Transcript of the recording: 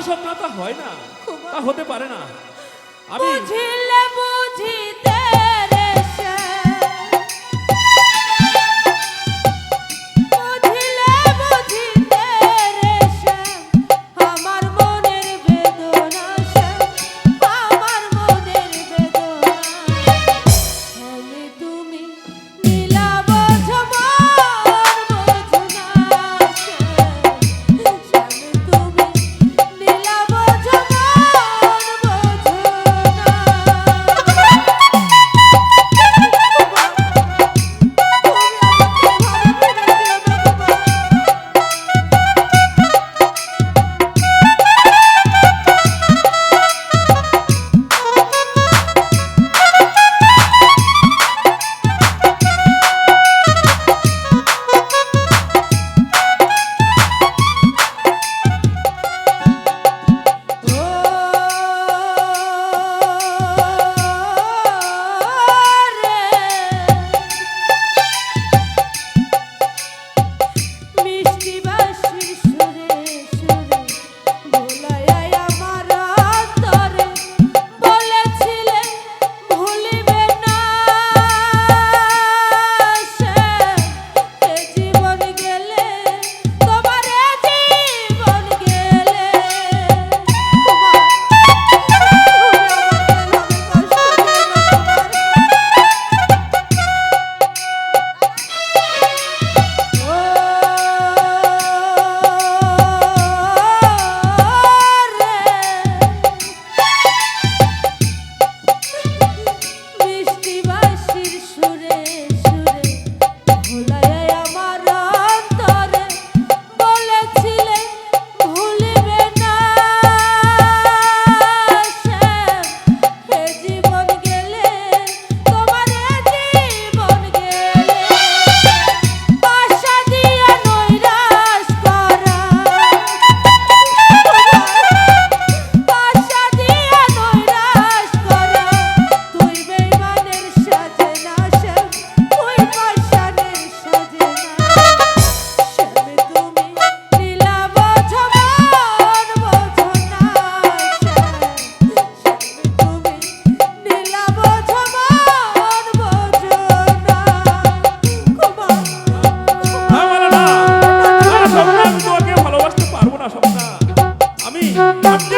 না স্বপ্ন তা হয় না। তা হতে পারে না। Bye.